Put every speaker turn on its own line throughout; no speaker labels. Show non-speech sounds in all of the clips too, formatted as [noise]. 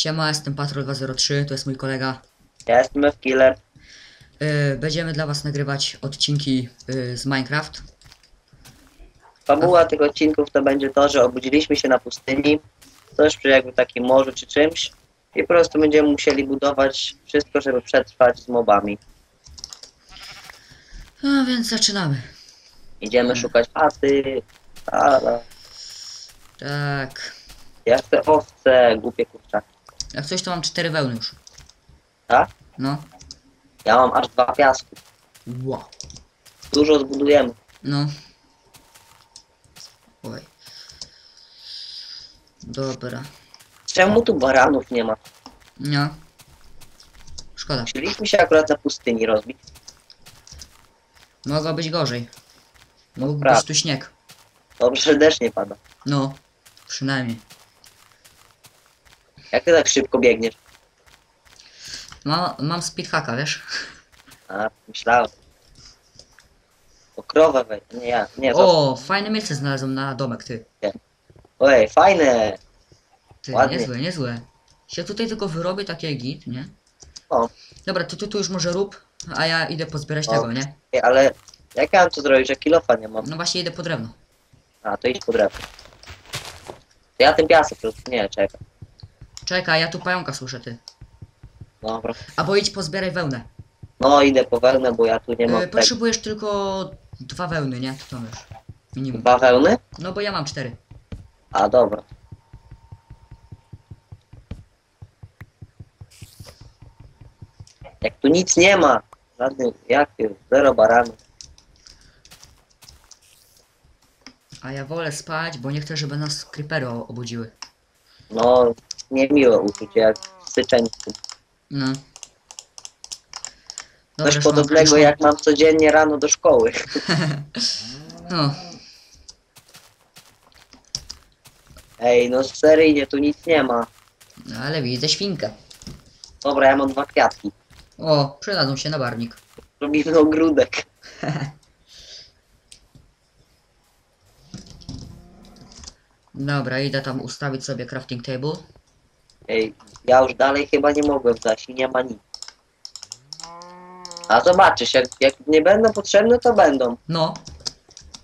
Siema, jestem Patrol203, to jest mój kolega.
Ja jestem F-Killer.
Yy, będziemy dla was nagrywać odcinki yy, z Minecraft.
Fabuła tych odcinków to będzie to, że obudziliśmy się na pustyni, coś przy jakby takim morzu czy czymś i po prostu będziemy musieli budować wszystko, żeby przetrwać z mobami.
No więc zaczynamy.
Idziemy szukać chaty, ale
Tak.
ja chcę owce, głupie kurczaki.
Jak coś to mam cztery wełny już.
Tak?
No.
Ja mam aż dwa piasku.
Wow.
Dużo zbudujemy.
No. Oj. Dobra.
Czemu tu baranów nie ma?
No. Szkoda.
Musieliśmy się akurat na pustyni rozbić.
Mogło być gorzej. Mógł być tu śnieg.
Dobrze, że deszcz nie pada.
No. Przynajmniej.
Jak ty tak szybko biegniesz?
Mam, mam speedhacka, wiesz?
A, myślałem. O krowę wej. Nie, ja. Nie, to...
O, fajne miejsce znalazłem na domek, ty.
Ojej, fajne.
Ty,
Ładnie.
niezłe, niezłe. Się tutaj tylko wyrobię takie git, nie?
O.
Dobra, to ty tu już może rób, a ja idę pozbierać
O.
tego, nie?
Ej, ale jak ja mam to zrobić, że kilofa nie mam?
No właśnie idę po drewno.
A, to idź po drewno. To ja ten piasek, to nie, czekaj.
Czekaj, ja tu pająka słyszę, ty.
Dobra.
Albo idź pozbieraj wełnę.
No, idę po wełnę, bo ja tu nie mam
Yy,
tego.
potrzebujesz tylko dwa wełny, nie? To wiesz. Minimum.
Dwa wełny?
No bo ja mam cztery.
A, dobra. Jak tu nic nie ma, żadnych, jak ty, zero baranów.
A ja wolę spać, bo nie chcę, żeby nas creepery obudziły.
No, niemiłe uczucie, jak syczenie.
No.
Coś
już mam-
podobnego jak mam codziennie rano do szkoły. [laughs]
No.
Ej, no seryjnie, tu nic nie ma.
no, ale widzę świnkę.
Dobra, ja mam dwa kwiatki.
O, przydadzą się na barnik.
Robimy ogródek. [laughs]
Dobra, idę tam ustawić sobie crafting table.
Ej, ja już dalej chyba nie mogłem zać i nie ma nic. A zobaczysz, jak, jak nie będą potrzebne, to będą
No,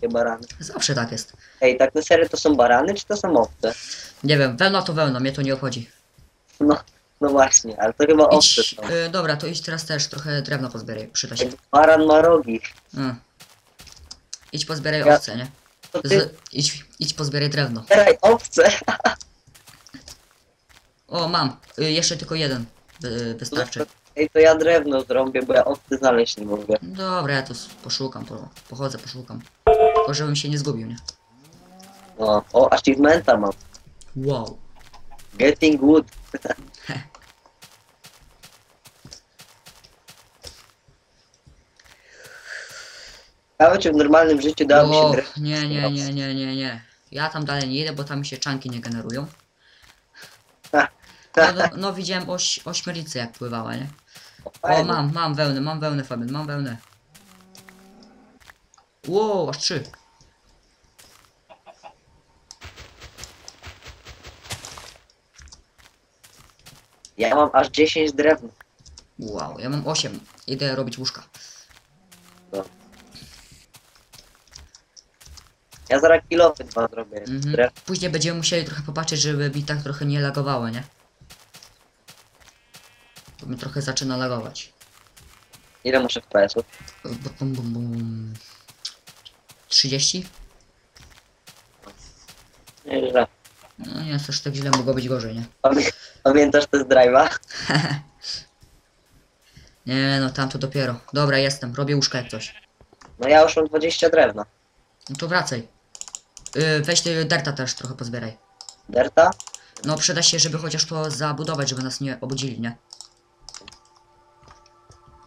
te barany.
zawsze tak jest.
Ej, tak na serio to są barany, czy to są owce?
Nie wiem, wełna to wełna, mnie to nie obchodzi.
No, no właśnie, ale to chyba owce
Idź,
są.
y, dobra, to idź teraz też trochę drewna pozbieraj, przyda się.
Baran ma rogi.
Y. Idź pozbieraj
Ja-
owce, nie?
To ty
Z, idź, idź pozbieraj drewno.
zbieraj owce. [laughs]
O, mam. Y, jeszcze tylko jeden. Wy, wystarczy.
Ej, to ja drewno zrobię, bo ja owce znaleźć nie mogę.
Dobra, ja tu s- poszukam, po, pochodzę, poszukam. Tylko żebym się nie zgubił, nie?
No, o, achievementa mam.
Wow.
Getting wood. Ciekawe, czy w normalnym życiu dałoby się
O,
drewno.
nie, nie, nie, nie, nie, nie. Ja tam dalej nie idę, bo tam mi się czanki nie generują. No, no, no widziałem oś, ośmiornicę jak pływała, nie? O, mam, mam wełnę, mam wełnę, Fabian, mam wełnę. Wow, aż trzy.
Ja mam aż 10 drewna.
Wow, ja mam osiem. Idę robić łóżka.
Ja zaraz kilofy dwa zrobię.
Mhm. Później będziemy musieli trochę popatrzeć, żeby mi tak trochę nie lagowało, nie? Mi trochę zaczyna lagować.
Ile muszę FPS-ów?
Bum, bum, bum, bum. 30?
Nieźle.
No nie jest aż tak źle, mogło być gorzej, nie?
Pamię- Pamiętasz test drive'a? [laughs]
Nie no, tam to dopiero. Dobra, jestem, robię łóżka jak coś.
No ja już mam 20 drewna.
No to wracaj. Yy, weź ty derta też trochę pozbieraj.
Derta?
No przyda się, żeby chociaż to zabudować, żeby nas nie obudzili, nie?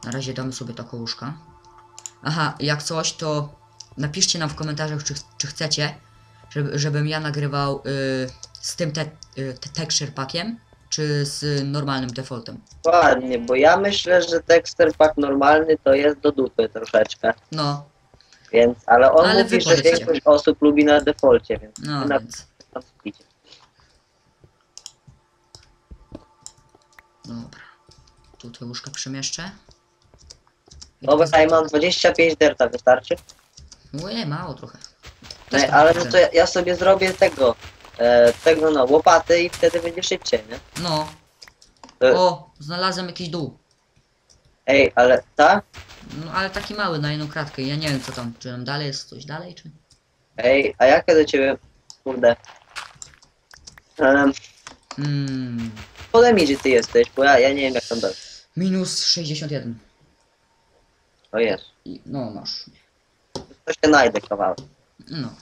Na razie damy sobie taką łóżka. Aha, jak coś, to napiszcie nam w komentarzach, czy, czy chcecie, żeby, żebym ja nagrywał yy, z tym te, yy, te texture packiem, czy z normalnym defaultem.
Ładnie, bo ja myślę, że texture pack normalny to jest do dupy troszeczkę.
No,
Więc, ale on
Ale
mówi,
wy
że
powiedzcie.
większość osób lubi na defolcie, więc
no
na
więc.
tam wpicie.
Dobra. Tutaj łóżka przemieszczę. Teraz-
ja mam 25 derta, wystarczy?
Ojej, mało trochę. Też
Nie,
tak
ale no to ja, ja sobie zrobię tego, e, tego no, łopaty i wtedy będzie szybciej, nie?
No.
E.
O, znalazłem jakiś dół.
Ej, ale ta?
No ale taki mały na jedną kratkę. Ja nie wiem co tam. Czy tam dalej jest coś dalej, czy.
Ej, a jakie do ciebie, kurde? Um,
Mm,
podaj mi, gdzie ty jesteś, bo ja, ja nie wiem jak tam dalej.
minus 61.
O jest,
I, no masz.
to się najdę kawałek.
No.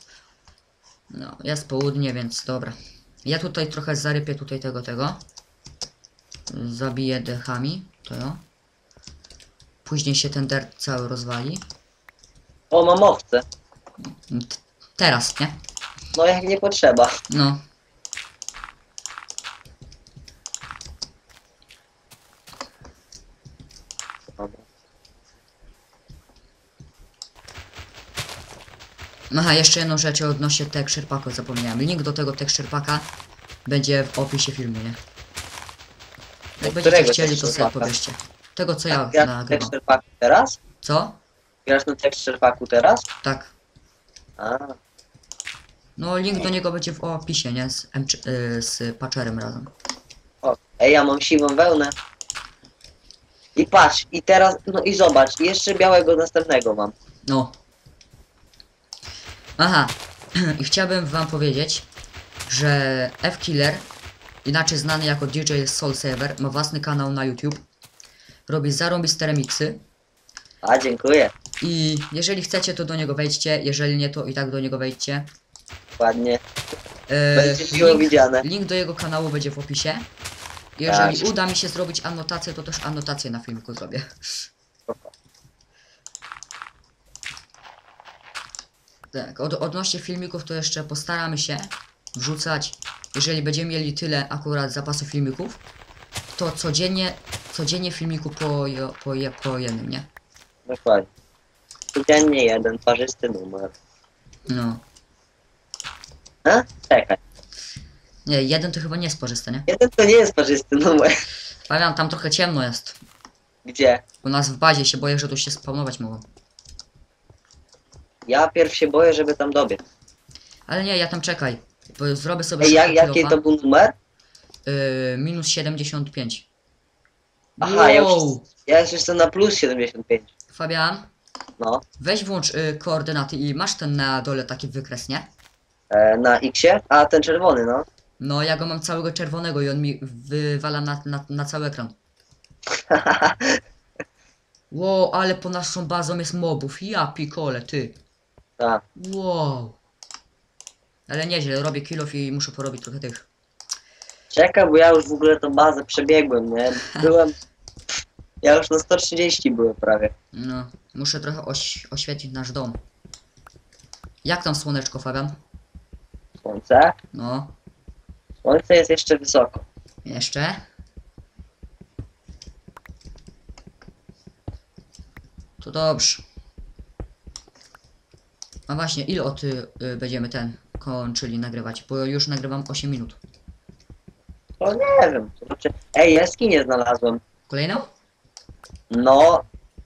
No, jest południe, więc dobra. Ja tutaj trochę zarypię tutaj tego, tego. Zabiję dechami. To jo. Później się ten dirt cały rozwali.
O, mam owce.
T- teraz, nie?
No jak nie potrzeba.
No. Aha, jeszcze jedną rzecz odnośnie texture packa zapomniałem. Link do tego texture packa będzie w opisie filmu, nie? Jak będziecie chcieli, to sobie
packa?
pobierzcie. Tego co ja
Grasz na
nagrywam.
texture packu teraz?
Co?
Grasz na texture packu teraz?
Tak.
A,
No link do niego będzie w opisie, nie? Z, M y, z patcherem razem.
o. Ej, ja mam siwą wełnę. I patrz, i teraz, no i zobacz, jeszcze białego następnego mam.
No. Aha. [clears throat] I chciałbym wam powiedzieć, że F-Killer, inaczej znany jako DJ Soul Saver, ma własny kanał na YouTube. Robi zarąbiste remixy.
A, dziękuję.
I jeżeli chcecie, to do niego wejdźcie. Jeżeli nie, to i tak do niego wejdźcie.
Ładnie.
E,
Będzie miło
link,
widziane.
link do jego kanału będzie w opisie. Jeżeli
Tak.
uda mi się zrobić anotację, to też anotację na filmiku zrobię. [laughs] Tak, od, odnośnie filmików to jeszcze postaramy się wrzucać, jeżeli będziemy mieli tyle akurat zapasu filmików, to codziennie, codziennie filmiku po, po, po jednym, nie?
Dokładnie. Codziennie jeden parzysty numer.
No.
A? Czekaj.
Nie, jeden to chyba nie jest parzyste, nie?
Jeden to nie jest parzysty numer.
Pamiętam, tam trochę ciemno jest.
Gdzie?
U nas w bazie się boję, że tu się spawnować mogą.
Ja pierw się boję, żeby tam dobiec.
Ale nie, ja tam czekaj. Bo zrobię sobie
Ej, jak,
szybko
jaki
kilofa.
to był numer?
Yy, minus 75.
Aha, ja już, ja już jestem na plus 75.
Fabian,
No.
weź włącz y, koordynaty i masz ten na dole taki wykres, nie?
E, na X-ie? A, ten czerwony, no.
No, ja go mam całego czerwonego i on mi wywala na, na, na cały ekran. [laughs] Wow, ale po naszą bazą jest mobów. Ja pikole, ty.
Tak.
Wow. Ale nieźle, robię kilof i muszę porobić trochę tych.
Czekaj, bo ja już w ogóle tą bazę przebiegłem, nie? Byłem... Ja już na 130 byłem prawie.
No, muszę trochę oś, oświetlić nasz dom. Jak tam słoneczko, Fabian?
Słońce.
No,
Słońce jest jeszcze wysoko.
jeszcze. To dobrze. A właśnie, ile o ty y, będziemy ten kończyli nagrywać? Bo już nagrywam 8 minut.
To nie wiem. To znaczy... Ej, jaskinię znalazłem.
Kolejną?
No,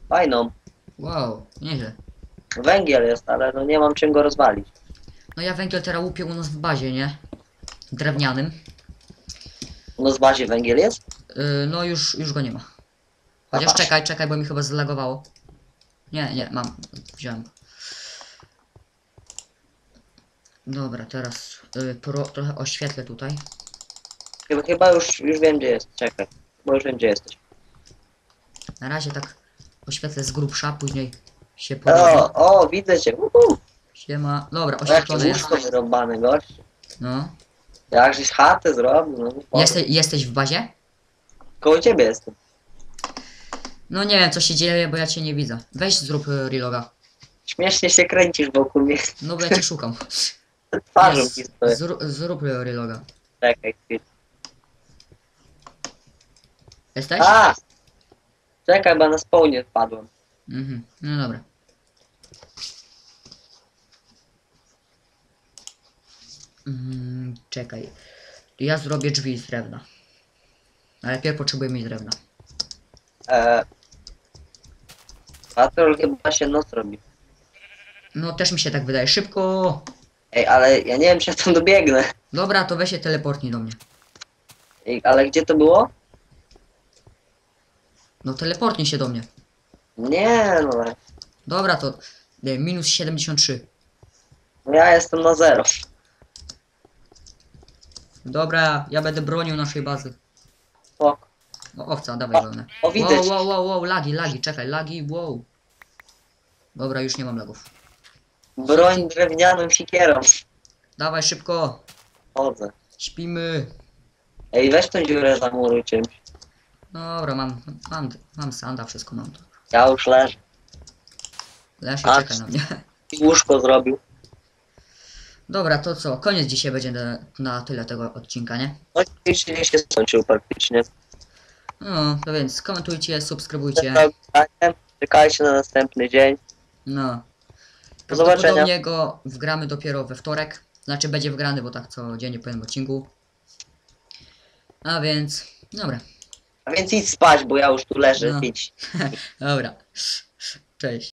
fajną.
Wow, nieźle.
Węgiel jest, ale no nie mam czym go rozwalić.
No ja węgiel teraz łupię u nas w bazie, nie? Drewnianym.
No z bazie węgiel jest?
Yy, no już, już go nie ma. Chociaż
Aha.
czekaj, czekaj, bo mi chyba zlagowało. Nie, nie, mam. Wziąłem go. Dobra, teraz yy, pro, trochę oświetlę tutaj.
Chyba, chyba już, już wiem gdzie jest. Czekaj. Bo już wiem gdzie jesteś.
Na razie tak oświetlę z grubsza, później się porobi.
O, o, widzę cię. Uhu.
Siema. Dobra,
O, Jakie
oświetlony jest.
łóżko wyrąbane, gość.
No.
Jakżeś chatę zrobił, no. spoko.
Jeste, jesteś w bazie?
Koło ciebie jestem.
No nie wiem, co się dzieje, bo ja cię nie widzę. Weź zrób y, reloga.
Śmiesznie się kręcisz wokół mnie.
No bo ja cię szukam. [laughs]
Twarzą
Jest.
ci stoję.
Zrób, zrób y, reloga.
Czekaj chwilę.
Jesteś?
A! Czekaj, bo na spawnie wpadłem.
Mhm, no dobra. Mm, czekaj. Ja zrobię drzwi z drewna. Ale pierw potrzebujemy drewna.
E... Patrol chyba się noc robi.
No też mi się tak wydaje. Szybko!
Ej, ale ja nie wiem, czy ja tam dobiegnę.
Dobra, to weź się teleportnij do mnie.
Ej, ale gdzie to było?
No teleportnij się do mnie.
Nie, no.
Dobra, to nie, minus 73.
no ja jestem na zero.
Dobra, ja będę bronił naszej bazy.
O,
O, owca, dawaj wełnę.
o widać.
Wow, wow, wow, wow, lagi, lagi, czekaj, lagi, wow. Dobra, już nie mam lagów.
Broń drewnianą sikierą.
Dawaj szybko,
Chodzę.
śpimy.
Ej, weź tą dziurę zamuruj czymś.
Dobra, mam, mam, mam sanda, wszystko mam to.
Ja już leżę.
Lesie,
A,
czekaj na mnie.
I łóżko zrobił.
Dobra, to co, koniec dzisiaj będzie na, na tyle tego odcinka, nie?
No się skończył praktycznie.
No, to więc komentujcie, subskrybujcie.
Czekajcie na następny dzień.
No.
Do zobaczenia.
Prawdopodobnie go wgramy dopiero we wtorek. Znaczy będzie wgrany, bo tak codziennie po jednym odcinku. A więc, dobra,
A więc idź spać, bo ja już tu leżę.
No.
Idź. [laughs]
dobra. Cześć.